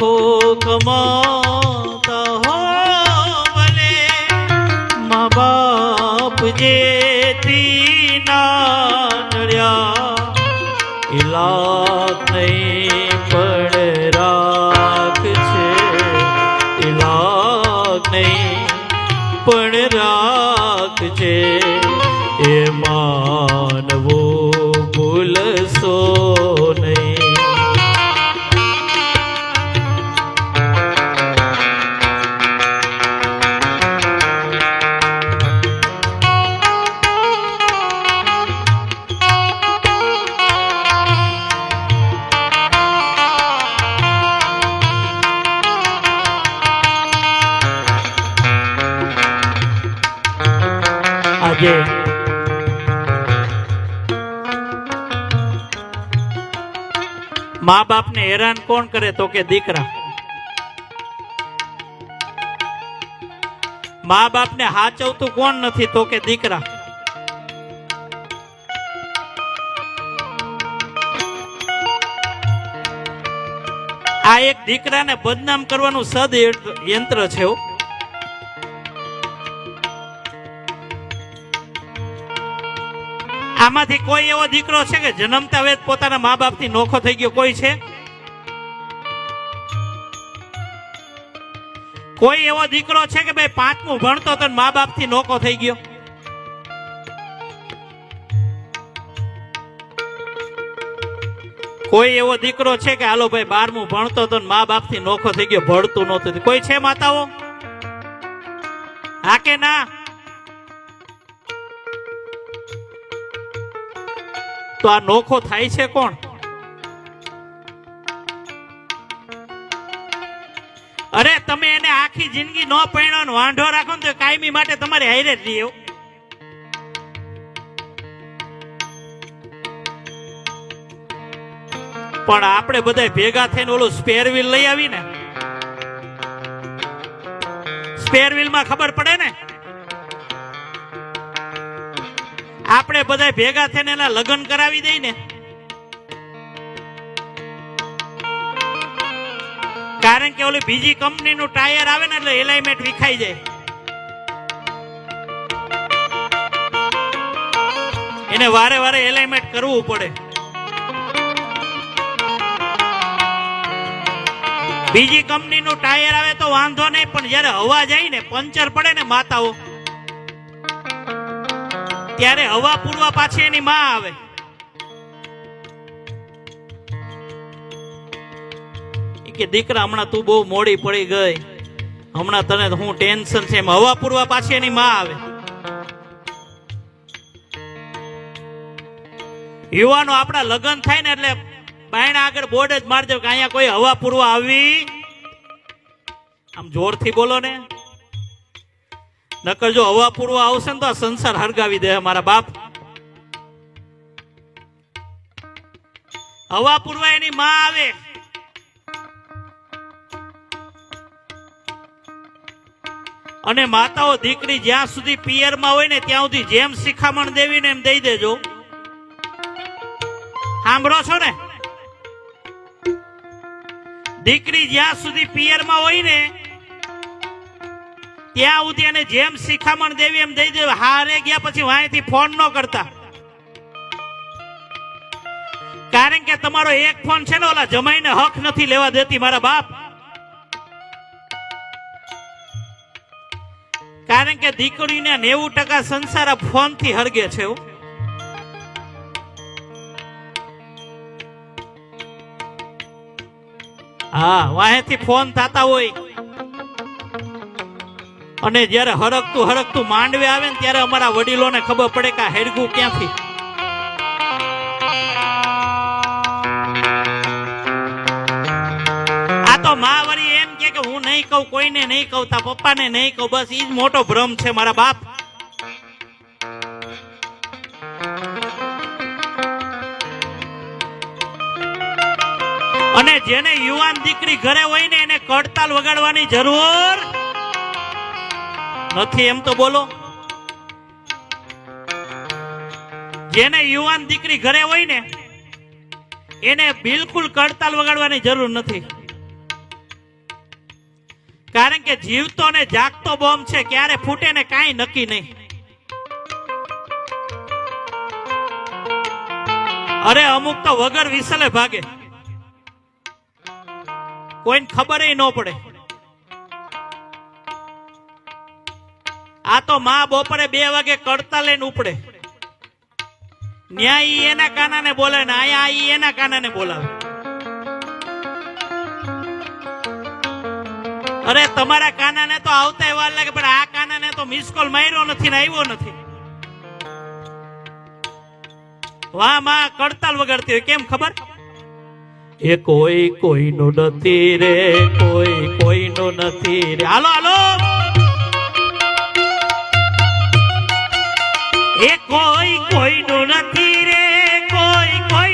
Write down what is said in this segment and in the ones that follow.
લાખો કમાતા હો ભલે મા બાપ જેથી ના નડ્યા લાખ નહીં પણ રાખ છે છે, એ માનવો આજે મા બાપને હેરાન કોણ કરે તો કે દીકરા? મા બાપને હાચવતું કોણ નથી તો કે દીકરા? આ એક દીકરાને બદનામ કરવાનું સદ યંત્ર છે આમાંથી કોઈ એવો દીકરો છે કે જન્મતા વેદ પોતાના મા બાપથી નોખો થઈ ગયો? કોઈ છે? કોઈ એવો દીકરો છે કે ભાઈ પાંચમું ભણતો તો મા બાપથી નોખો થઈ ગયો? કોઈ એવો દીકરો છે કે હાલો ભાઈ બારમું ભણતો તો મા બાપથી નોખો થઈ ગયો, ભણતું નહોતું. કોઈ છે માતાઓ? હા કે ના? તો આ નોખો થાય છે કોણ? અરે, તમે એને આખી જિંદગી નો પરણો વાંઢો રાખો ને તો કાયમી માટે તમારે હારે જ રહીએ પણ આપણે બધા ભેગા થઈને ઓલું સ્પેર વ્હીલ લઈ આવીને. સ્પેર વ્હીલમાં ખબર પડે ને? આપણે બધા ભેગા થઈને એના લગ્ન કરાવી દઈ ને. કારણ કે ઓલી બીજી કંપનીનું ટાયર આવે ને એટલે એલાઇમેન્ટ વિખાઈ જાય. એને વારે વારે એલાઇમેન્ટ કરવું પડે. બીજી કંપનીનું ટાયર આવે તો વાંધો નહીં, પણ જ્યારે હવા જાય ને, પંચર પડે ને માતાઓ. ત્યારે હવા પૂરવા પાછી એની માં આવે. કે, દીકરા, હમણાં તું બહુ મોડી પડી ગઈ. હમણાં તને હું ટેન્શન છે. હવા પૂરવા પાછી એની માં આવે. યુવાનો આપણા લગ્ન થાય ને એટલે બાયણા આગળ બોર્ડ જ મારજો કે અહીંયા કોઈ હવા પૂરવા આવી. આમ જોરથી બોલો ને. નકર જો હવા પૂરવા આવશે ને તો આ સંસાર હળગાવી દે મારા બાપ. હવા પૂરવા એની માં આવે. અને માતાઓ દીકરી જ્યાં સુધી પિયરમાં હોય ને ત્યાં સુધી જેમ શિખામણ દેવી ને એમ દઈ દેજો. સાંભળો છો ને? દીકરી જ્યાં સુધી પિયરમાં હોય ને ત્યાં સુધી એને જેમ શિખામણ દેવી એમ દઈ દેવું. હારે ગયા પછી વાંયથી ફોન ન કરતા. કારણ કે તમારો એક ફોન છે ને ઓલા જમાઈને હક નથી લેવા દેતી મારા બાપ. કારણ કે દીકરીને નેવું ટકા સંસાર ફોનથી હરગે છે હા. હા વાહેથી ફોન થતા હોય. અને જ્યારે હરકતું હરકતું માંડવે આવે ને ત્યારે અમારા વડીલોને ખબર પડે કે આ હેરગું ક્યાંથી? આ તો માં એમ કે હું નહીં કહું, કોઈને નહીં કહું તા પપ્પાને નહીં કહું, બસ ઈ મોટો ભ્રમ છે મારા બાપ. અને જેને યુવાન દીકરી ઘરે હોય ને એને કડતાલ વગાડવાની જરૂર નથી એમ તો બોલો. જેને યુવાન દીકરી ઘરે હોય ને, એને બિલકુલ કડતાલ વગાડવાની જરૂર નથી. કારણ કે જીવતો ને જાગતો બોમ્બ છે, ક્યારે ફૂટે ને કાંઈ નક્કી નહીં. અરે, અમુક તો વગર વિસલે ભાગે. કોઈને ખબર ન પડે. આ તો માં બપોરે બે વાગે કડતા લઈને ઉપડે. ન્યાય ઈ એના કાનાને બોલે ને આયા ઈ એના કાનાને બોલાવે. અરે તમારા કાનાને તો આવતા એવા લાગે, પણ આ કાનાને તો મિસ કોલ માર્યો નથી ને આવ્યો નથી. વાહમાં કડતાલ વગાડતી હોય, કેમ ખબર? એ કોઈ કોઈનું નથી રે, કોઈ કોઈનું નથી રે. હાલો હાલો! એ કોઈ કોઈનું નથી રે કોઈ કોઈનું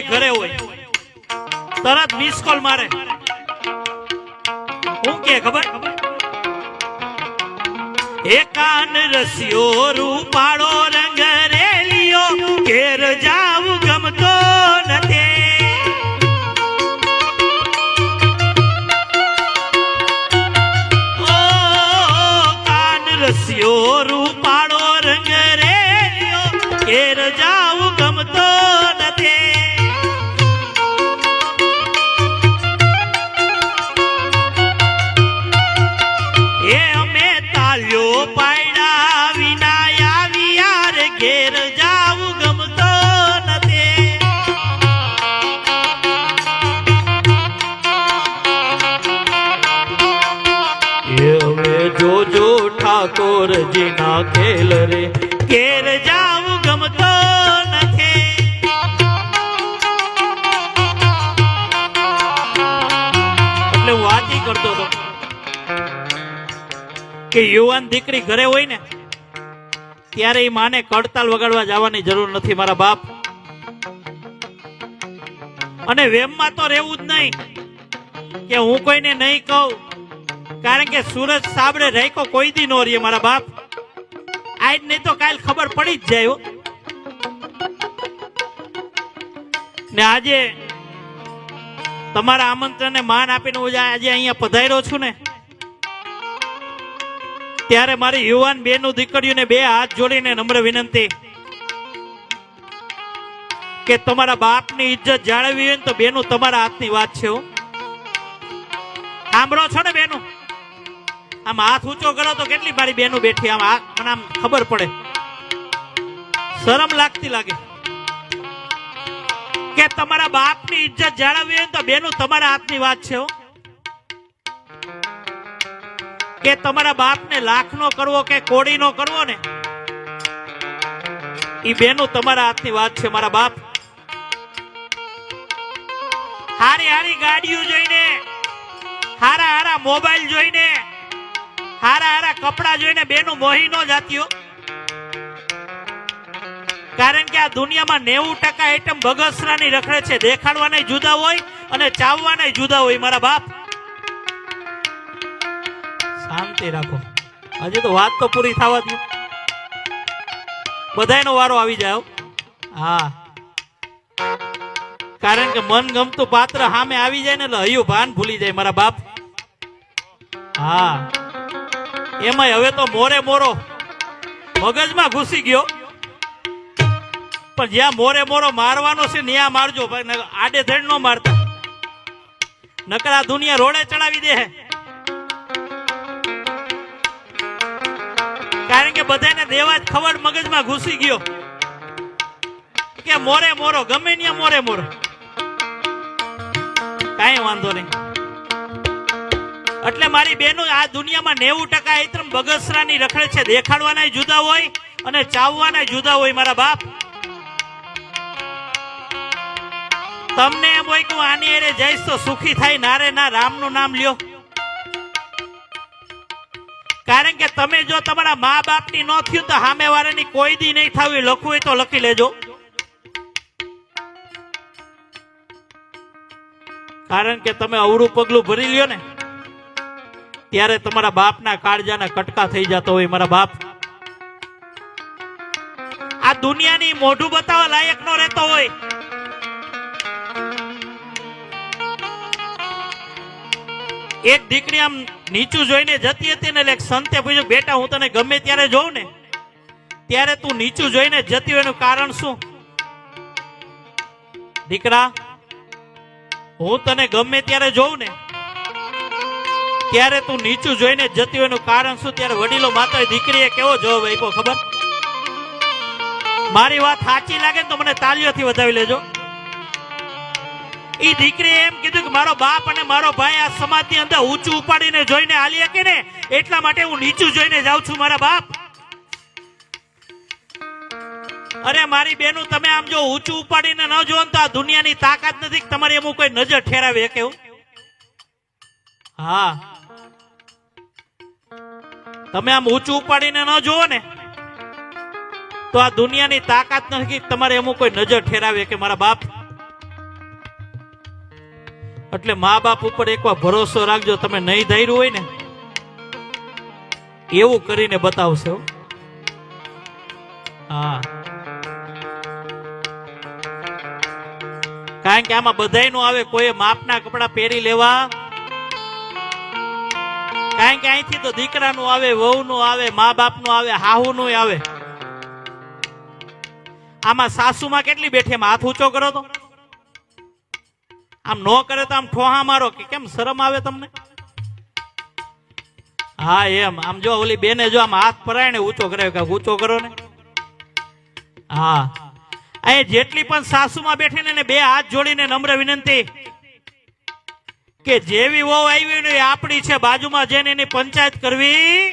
અહીંયા ઘરે હોય. તરત મિસ કોલ મારે. હું કે, ખબર? એ રસિયો, રૂપાળો રંગ રેલિયો, ઘેર જાવ ગમતો ઘેર જાવું ગમતો નથી. હવે જોજો ઠાકોરજી ના ખેલ રે. ઘેર જાવું ગમતો નથી. એટલે હું વાતી કરતો હતો કે યુવાન દીકરી ઘરે હોય ને ત્યારે એ માને કડતાલ વગાડવા જવાની જરૂર નથી મારા બાપ. અને વેમમાં તો રહેવું જ નહીં. કે હું કોઈને નહીં કહું. કારણ કે સુરજ સાબડે રાખ્યો કોઈ દી નો રહીએ મારા બાપ. આજ નહીં તો કાલ ખબર પડી જ જાય ને આજે તમારા આમંત્રણને માન આપીને હું આજે અહીંયા પધાર્યો છું ને. ત્યારે મારી યુવાન બેનું દીકરીઓને બે હાથ જોડીને નમ્ર વિનંતી કે તમારા બાપની ઇજ્જત જાળવવી હોય ને તો બેનું તમારા હાથની વાત છે સાંભળો છો ને બેનું? આમ હાથ ઊંચો કરો તો કેટલી મારી બેનું બેઠી? આમ મને આમ ખબર પડે. શરમ લાગતી લાગે. કે તમારા બાપની ઇજ્જત જાળવવી હોય તો બેનું તમારા હાથની વાત છે હો. કે તમારા બાપને લાખનો કરવો કે કોડીનો કરવો ને? એ બેનું તમારા હાથની વાત છે, મારા બાપ. હારી હારી ગાડીઓ જોઈને, હારા હારા મોબાઈલ જોઈને, હારા હારા કપડા જોઈને બેનું મોહી નો જાતીઓ કારણ કે આ દુનિયામાં નેવું ટકા આઈટમ બગસરાની રખડે છે. દેખાડવાના જુદા હોય અને ચાવવાના જુદા હોય, મારા બાપ. શાંતિ રાખો. હજી તો વાત તો પૂરી થવા દો બધાનો વારો આવી જાય હા. કારણ કે મન ગમતું પાત્ર સામે આવી જાય ને એટલે હયું ભાન ભૂલી જાય મારા બાપ. હા. એમાંય હવે તો મોરે મોરો મગજમાં ઘૂસી ગયો. પણ જ્યાં મોરે મોરો મારવાનો છે ત્યાં મારજો આડે ધડ નો મારતા. નકર આ દુનિયા રોડે ચડાવી દે કારણ કે બધાને દેવા જ ખબર મગજમાં ઘૂસી ગયો. કે મોરે મોરો, ગમે ત્યાં મોરે મોરો. કાંઈ વાંધો નહીં. એટલે મારી બેનો આ દુનિયામાં નેવું ટકા આઈટમ બગસરાની રખડે છે. દેખાડવાના જુદા હોય અને ચાવવાના જુદા હોય મારા બાપ. તમને એમ હોય કે હું આની એરે જઈશ તો સુખી થાય. નારે ના, રામનું નામ લ્યો. કારણ કે તમે જો તમારા મા બાપની ન થયું તો સામે વાળાની કોઈ દી નહીં થવી લખવું હોય તો લખી લેજો. કારણ કે તમે અવરું પગલું ભરી લ્યો ને, ત્યારે તમારા બાપના કાળજાના કટકા થઈ જતો હોય મારા બાપ. આ દુનિયાની મોઢું બતાવવા લાયક નો રહેતો હોય. એક દીકરી આમ નીચું જોઈને જતી હતી ને એટલે સંતે પૂછ્યું, બેટા, હું તને ગમે ત્યારે જોઉં ને? ત્યારે તું નીચું જોઈને જતી હોય એનું કારણ શું? દીકરા, હું તને ગમે ત્યારે જોઉં ને, ત્યારે તું નીચું જોઈને જતી હોય કારણ શું? ત્યારે વડીલો માતા દીકરીએ કેવો જવાબ આપ્યો, ખબર? મારી વાત સાચી લાગે તો મને તાલીઓથી વધાવી લેજો. ઈ દીકરી એમ કીધું કે મારો બાપ અને મારો ભાઈ આ સમાજની અંદર ઊંચું ઉપાડીને જોઈને હાલી શકે ને? એટલા માટે હું નીચું જોઈને જાઉં છું મારા બાપ. અરે મારી બેનું તમે આમ જો ઊંચું ઉપાડીને ન જોવો તો આ દુનિયાની તાકાત નથી કે તમારી એમ કોઈ નજર ઠેરાવે કેવું હા? તમે આમ ઊંચું ઉપાડીને ન જોવો ને તો આ દુનિયાની તાકાત નથી તમારે એમ કોઈ નજર ઠેરાવે કે મારા બાપ. એટલે મા બાપ ઉપર એકવાર ભરોસો રાખજો, તમે નહીં ધૈર્યું હોય ને, એવું કરીને બતાવશો. હા. કારણ કે આમાં બધાયનું આવે કોઈ માપના કપડા પહેરી લેવા. કારણ કે અહીંથી તો દીકરાનું આવે, વહુનું આવે મા બાપનું આવે હાહુનું આવે. આમાં સાસુમાં કેટલી બેઠી, એમાં હાથ ઊંચો કરો તો? આમ ન કરે તો આમ ઠોહા મારો કે કેમ શરમ આવે તમને? હા, એમ. આમ જો ઓલી બેને જો આમ હાથ પરાય ને ઊંચો કરે કે ઊંચો કરો ને? હા. અહીં જેટલી પણ સાસુમાં બેઠીને ને બે હાથ જોડીને નમ્ર વિનંતી કે જેવી વહુ આવી ને આપણી છે, બાજુમાં જઈને એની પંચાયત કરવી.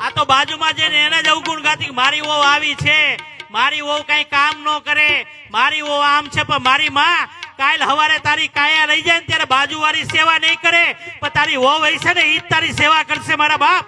આ તો બાજુમાં જઈને એને જ અવગુણ ગાતી મારી વહુ આવી છે. મારી વહુ કઈ કામ ન કરે. મારી ઓ આમ છે, પણ મારી માં કાલ હવારે તારી કાયા લઈ જાય ને ત્યારે બાજુવાળી સેવા નહીં કરે. પણ તારી ઓ વહી છે ને, ઈ જ તારી સેવા કરશે મારા બાપ.